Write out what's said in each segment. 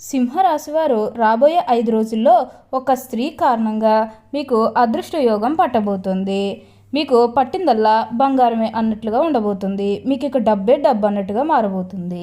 సింహరాశివారు రాబోయే ఐదు రోజుల్లో ఒక స్త్రీ కారణంగా మీకు అదృష్ట యోగం పట్టబోతుంది. మీకు పట్టిందల్లా బంగారమే అన్నట్లుగా ఉండబోతుంది. మీకు ఇక డబ్బే డబ్బు అన్నట్టుగా మారబోతుంది.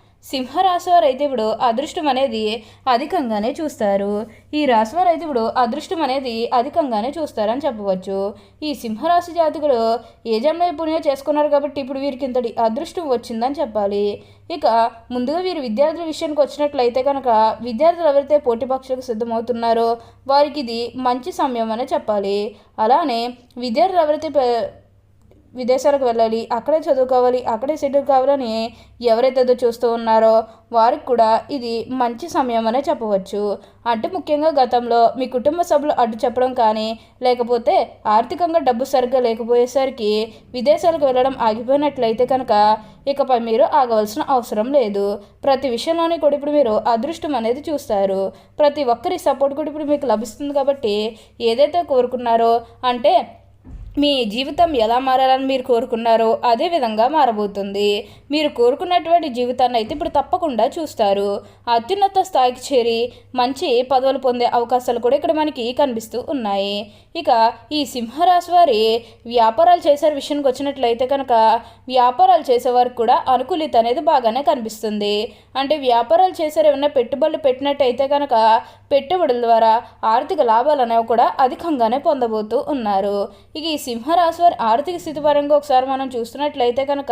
సింహరాశి అయితే ఇప్పుడు అదృష్టం అనేది అధికంగానే చూస్తారు. ఈ రాశివారు అయితే ఇప్పుడు అదృష్టం అనేది అధికంగానే చూస్తారని చెప్పవచ్చు. ఈ సింహరాశి జాతకులు ఏ జన్మ పుణ్యం చేసుకున్నారు కాబట్టి ఇప్పుడు వీరికి ఇంతటి అదృష్టం వచ్చిందని చెప్పాలి. ఇక ముందుగా వీరు విద్యార్థుల విషయానికి వచ్చినట్లయితే కనుక విద్యార్థులు ఎవరైతే పోటీ పక్షులకు సిద్ధమవుతున్నారో వారికి ఇది మంచి సమయం అనే చెప్పాలి. అలానే విద్యార్థులు ఎవరైతే విదేశాలకు వెళ్ళాలి అక్కడే చదువుకోవాలి అక్కడే సెటిల్ కావాలని ఎవరైతే చూస్తూ ఉన్నారో వారికి కూడా ఇది మంచి సమయం అనే చెప్పవచ్చు. అంటే ముఖ్యంగా గతంలో మీ కుటుంబ సభ్యులు అడ్డు చెప్పడం కానీ లేకపోతే ఆర్థికంగా డబ్బు సరిగ్గా లేకపోయేసరికి విదేశాలకు వెళ్ళడం ఆగిపోయినట్లయితే కనుక ఇకపై మీరు ఆగవలసిన అవసరం లేదు. ప్రతి విషయంలోని కూడా ఇప్పుడు మీరు అదృష్టం అనేది చూస్తారు. ప్రతి ఒక్కరి సపోర్ట్ కూడా ఇప్పుడు మీకు లభిస్తుంది కాబట్టి ఏదైతే కోరుకున్నారో అంటే మీ జీవితం ఎలా మారాలని మీరు కోరుకున్నారో అదే విధంగా మారబోతుంది. మీరు కోరుకున్నటువంటి జీవితాన్ని అయితే ఇప్పుడు తప్పకుండా చూస్తారు. అత్యున్నత స్థాయికి చేరి మంచి పదవులు పొందే అవకాశాలు కూడా ఇక్కడ మనకి కనిపిస్తూ ఉన్నాయి. ఇక ఈ సింహరాశి వారి వ్యాపారాలు చేసే విషయానికి వచ్చినట్లయితే కనుక వ్యాపారాలు చేసేవారికి కూడా అనుకూలిత అనేది బాగానే కనిపిస్తుంది. అంటే వ్యాపారాలు చేసారు ఏమైనా పెట్టుబడులు పెట్టినట్టయితే కనుక పెట్టుబడుల ద్వారా ఆర్థిక లాభాలు అనేవి కూడా అధికంగానే పొందబోతూ ఉన్నారు. ఇక ఈ సింహరాశి వారి ఆర్థిక స్థితి పరంగా ఒకసారి మనం చూస్తున్నట్లయితే కనుక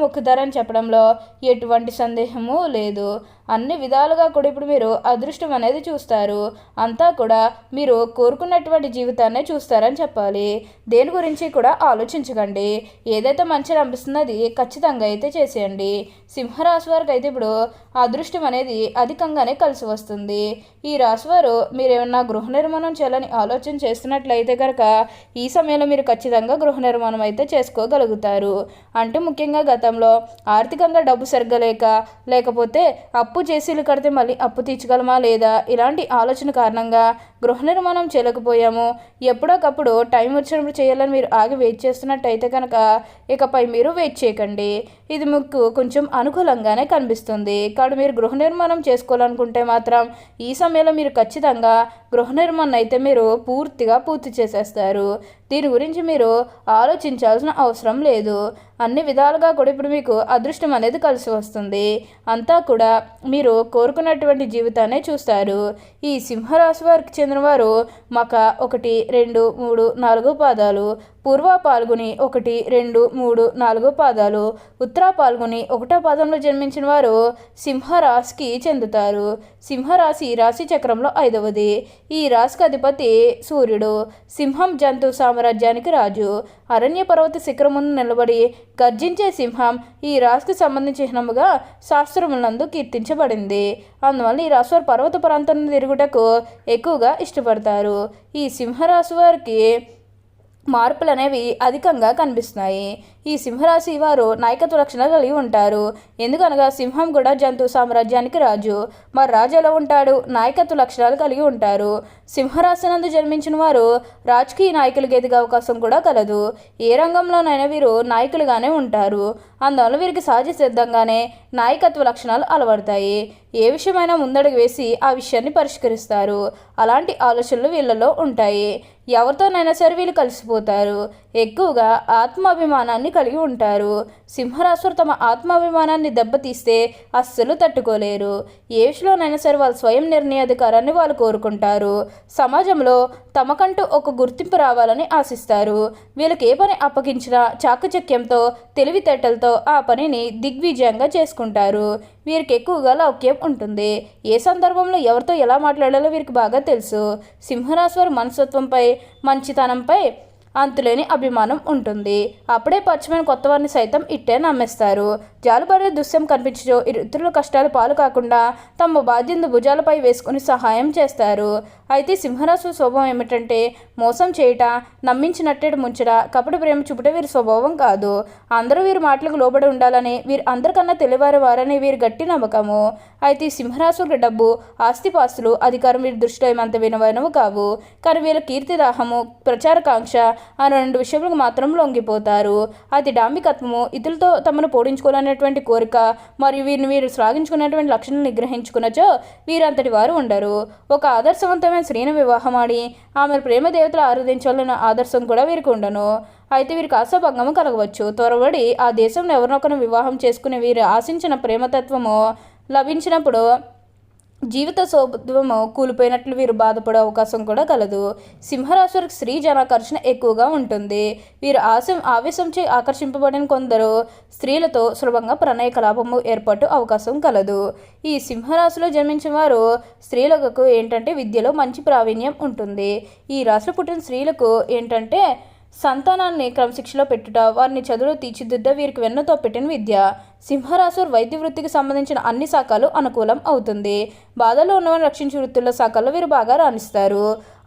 మొక్కుతారని చెప్పడంలో ఎటువంటి సందేహము లేదు. అన్ని విధాలుగా కూడా ఇప్పుడు మీరు అదృష్టం అనేది చూస్తారు. అంతా కూడా మీరు కోరుకున్నటువంటి జీవితాన్నే చూస్తారని చెప్పాలి. దేని గురించి కూడా ఆలోచించకండి. ఏదైతే మంచిగా అనిపిస్తుందో అది ఖచ్చితంగా అయితే చేసేయండి. సింహరాశి వారికి అయితే ఇప్పుడు అదృష్టం అనేది అధికంగానే కలిసి వస్తుంది. ఈ రాశివారు మీరు ఏమన్నా గృహ నిర్మాణం చేయాలని ఆలోచన చేస్తున్నట్లయితే కనుక ఈ సమయంలో మీరు ఖచ్చితంగా గృహ నిర్మాణం అయితే చేసుకోగలుగుతారు. అంటే ముఖ్యంగా గతంలో ఆర్థికంగా డబ్బు సరిగ్గా లేక లేకపోతే అప్పు అప్పు చేసీలు కడితే మళ్ళీ అప్పు తీర్చగలమా లేదా? ఇలాంటి ఆలోచన కారణంగా గృహ నిర్మాణం చేయలేకపోయాము ఎప్పుడోకప్పుడు టైం వచ్చినప్పుడు చేయాలని మీరు ఆగి వెయిట్ చేస్తున్నట్టయితే కనుక ఇకపై మీరు వెయిట్ చేయకండి. ఇది మీకు కొంచెం అనుకూలంగానే కనిపిస్తుంది. కాబట్టి మీరు గృహ నిర్మాణం చేసుకోవాలనుకుంటే మాత్రం ఈ సమయంలో మీరు ఖచ్చితంగా గృహ నిర్మాణం అయితే మీరు పూర్తిగా పూర్తి చేసేస్తారు. దీని గురించి మీరు ఆలోచించాల్సిన అవసరం లేదు. అన్ని విధాలుగా కూడా ఇప్పుడు మీకు అదృష్టం అనేది కలిసి వస్తుంది. అంతా కూడా మీరు కోరుకున్నటువంటి జీవితాన్ని చూస్తారు. ఈ సింహరాశి వారికి చెందినవారు మక ఒకటి రెండు మూడు నాలుగు పాదాలు. పూర్వ పాల్గొని ఒకటి రెండు మూడు నాలుగు పాదాలు. ఉత్తర పాల్గొని ఒకటో పాదంలో జన్మించిన వారు సింహరాశికి చెందుతారు. సింహరాశి రాశి చక్రంలో ఐదవది. ఈ రాశికి అధిపతి సూర్యుడు. సింహం జంతు సామ్రాజ్యానికి రాజు. అరణ్య పర్వత శిఖరం ముందు నిలబడి గర్జించే సింహం ఈ రాశికి సంబంధించినముగా శాస్త్రములందు కీర్తించబడింది. అందువల్ల ఈ రాశి వారు పర్వత ప్రాంతాన్ని తిరుగుటకు ఎక్కువగా ఇష్టపడతారు. ఈ సింహరాశి వారికి మార్పులు అనేవి అధికంగా కనిపిస్తున్నాయి. ఈ సింహరాశి వారు నాయకత్వ లక్షణాలు కలిగి ఉంటారు. ఎందుకనగా సింహం కూడా జంతు సామ్రాజ్యానికి రాజు. మరి రాజు ఎలా ఉంటాడు నాయకత్వ లక్షణాలు కలిగి ఉంటారు. సింహరాశి నందు జన్మించిన వారు రాజకీయ నాయకులుగా ఎదిగే అవకాశం కూడా కలదు. ఏ రంగంలోనైనా వీరు నాయకులుగానే ఉంటారు. అందువల్ల వీరికి సహజ సిద్ధంగానే నాయకత్వ లక్షణాలు అలవడతాయి. ఏ విషయమైనా ముందడుగు వేసి ఆ విషయాన్ని పరిష్కరిస్తారు. అలాంటి ఆలోచనలు వీళ్ళలో ఉంటాయి. ఎవరితోనైనా సరే వీళ్ళు కలిసిపోతారు. ఎక్కువగా ఆత్మాభిమానాన్ని అన్నీ కలిగి ఉంటారు. సింహరాశులు తమ ఆత్మాభిమానాన్ని దెబ్బతీస్తే అస్సలు తట్టుకోలేరు. ఏ విషయంలోనైనా సరే వాళ్ళ స్వయం నిర్ణయాధికారాన్ని వాళ్ళు కోరుకుంటారు. సమాజంలో తమకంటూ ఒక గుర్తింపు రావాలని ఆశిస్తారు. వీళ్ళకి ఏ పని అప్పగించినా చాకచక్యంతో తెలివితేటలతో ఆ పనిని దిగ్విజయంగా చేసుకుంటారు. వీరికి ఎక్కువగా లౌక్యం ఉంటుంది. ఏ సందర్భంలో ఎవరితో ఎలా మాట్లాడాలో వీరికి బాగా తెలుసు. సింహరాశి మనస్తత్వంపై మంచితనంపై అంతులేని అభిమానం ఉంటుంది. అప్పుడే పరిచయమైన కొత్త వారిని సైతం ఇట్టే నమ్మేస్తారు. జాలుబడే దృశ్యం కనిపించో ఇతరుల కష్టాలు పాలు కాకుండా తమ బాధ్యతను భుజాలపై వేసుకుని సహాయం చేస్తారు. అయితే సింహరాశి స్వభావం ఏమిటంటే మోసం చేయట నమ్మించినట్టేడు ముంచట కపట ప్రేమ చూపుట వీరి స్వభావం కాదు. అందరూ వీరి మాటలకు లోబడి ఉండాలని వీరు అందరికన్నా తెలివారు వారని వీరి గట్టి నమ్మకము. అయితే ఈ సింహరాశుల డబ్బు ఆస్తిపాస్తులు అధికారం వీరి దృష్టిలో ఏమంత వినవైనవి కావు. కానీ వీళ్ళ కీర్తిదాహము ప్రచారకాంక్ష ఆ రెండు విషయములకు మాత్రం లొంగిపోతారు. అది డాంబికత్వము ఇతరులతో తమను పోడించుకోవాలనేటువంటి కోరిక మరియు వీరిని వీరు శ్లాఘించుకునేటువంటి లక్షణాలు నిగ్రహించుకున్నచో వీరంతటి వారు ఉండరు. ఒక ఆదర్శవంతమైన స్త్రీని వివాహం ఆడి ఆమె ప్రేమ దేవతలు ఆరాధించాలన్న ఆదర్శం కూడా వీరికి ఉండను. అయితే వీరికి ఆశాభంగము కలగవచ్చు. త్వరబడి ఆ దేశంలో ఎవరినొకరు వివాహం చేసుకుని వీరు ఆశించిన ప్రేమతత్వము లభించినప్పుడు జీవిత శోభత్వము కూలిపోయినట్లు వీరు బాధపడే అవకాశం కూడా కలదు. సింహరాశులకు స్త్రీ జనాకర్షణ ఎక్కువగా ఉంటుంది. వీరు ఆశం ఆవేశంచే ఆకర్షింపబడిన కొందరు స్త్రీలతో సులభంగా ప్రణయ కలాపము ఏర్పాటు అవకాశం కలదు. ఈ సింహరాశిలో జన్మించిన వారు స్త్రీలకు ఏంటంటే విద్యలో మంచి ప్రావీణ్యం ఉంటుంది. ఈ రాశిలో పుట్టిన స్త్రీలకు ఏంటంటే సంతానాన్ని క్రమశిక్షలో పెట్టుట వారిని చదువులో తీర్చిదిద్ద వీరికి వెన్నతో పెట్టిన విద్య. సింహరాశుర్ వైద్య వృత్తికి సంబంధించిన అన్ని శాఖలు అనుకూలం అవుతుంది. బాధలో ఉన్నవారిని రక్షించే వృత్తుల శాఖల్లో వీరు బాగా రాణిస్తారు.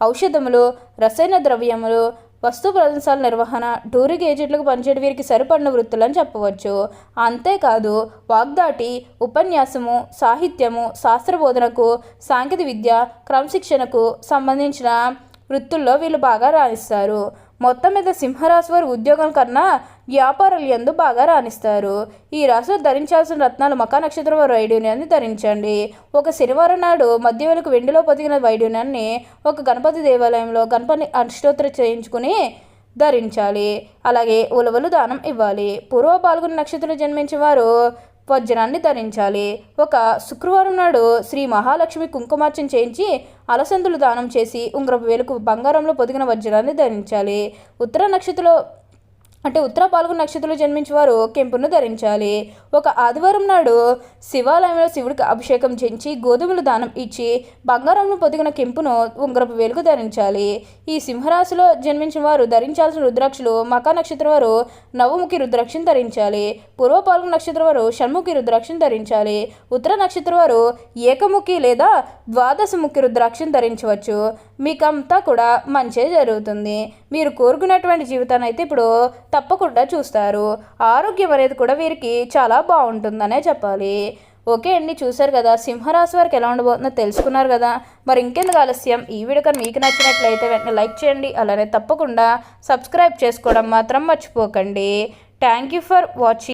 ఔషధములు రసాయన ద్రవ్యములు వస్తు ప్రదర్శనల నిర్వహణ టూరిక్ ఏజెంట్లకు పనిచేయడం వీరికి సరిపడిన వృత్తులని చెప్పవచ్చు. అంతేకాదు వాగ్దాటి ఉపన్యాసము సాహిత్యము శాస్త్రబోధనకు సాంకేతిక విద్య క్రమశిక్షణకు సంబంధించిన వృత్తుల్లో వీళ్ళు బాగా రాణిస్తారు. మొత్తం మీద సింహరాశి వారు ఉద్యోగం కన్నా వ్యాపారులు ఎందు బాగా రాణిస్తారు. ఈ రాశిలో ధరించాల్సిన రత్నాలు మకా నక్షత్రం వారి ధరించండి. ఒక శనివారం నాడు మధ్యవేలకు వెండిలో పొదిగిన వైడ్యూన్యాన్ని ఒక గణపతి దేవాలయంలో గణపతి అష్టోత్తర చేయించుకుని ధరించాలి. అలాగే ఉలవలు దానం ఇవ్వాలి. పూర్వ పాల్గొన్న నక్షత్రం జన్మించిన వారు వజ్రాన్ని ధరించాలి. ఒక శుక్రవారం నాడు శ్రీ మహాలక్ష్మి కుంకుమార్చన చేయించి అలసందులు దానం చేసి ఉంగరపు వేలుకు బంగారంలో పొదిగిన వజ్రాన్ని ధరించాలి. ఉత్తర నక్షత్రంలో అంటే ఉత్తర పాల్గొన నక్షత్రంలో జన్మించిన వారు కెంపును ధరించాలి. ఒక ఆదివారం నాడు శివాలయంలో శివుడికి అభిషేకం చేయించి గోధుమలు దానం ఇచ్చి బంగారంలో పొదిగిన కెంపును ఉంగరపు వేలుకు ధరించాలి. ఈ సింహరాశిలో జన్మించిన వారు ధరించాల్సిన రుద్రాక్షలు మకా నక్షత్రం వారు నవముఖి రుద్రాక్షను ధరించాలి. పూర్వ పాల్గొన నక్షత్రం వారు షణ్ముఖి రుద్రాక్షను ధరించాలి. ఉత్తర నక్షత్రం వారు ఏకముఖి లేదా ద్వాదశముఖి రుద్రాక్షను ధరించవచ్చు. మీకంతా కూడా మంచే జరుగుతుంది. మీరు కోరుకున్నటువంటి జీవితాన్ని అయితే ఇప్పుడు తప్పకుండా చూస్తారు. ఆరోగ్యం అనేది కూడా వీరికి చాలా బాగుంటుందనే చెప్పాలి. ఓకే అండి చూసారు కదా సింహరాశి వారికి ఎలా ఉండబోతుందో తెలుసుకున్నారు కదా. మరి ఇంకెందుకు ఆలస్యం? ఈ వీడియో కానీ మీకు నచ్చినట్లయితే వెంటనే లైక్ చేయండి. అలానే తప్పకుండా సబ్స్క్రైబ్ చేసుకోవడం మాత్రం మర్చిపోకండి. Thank you for watching.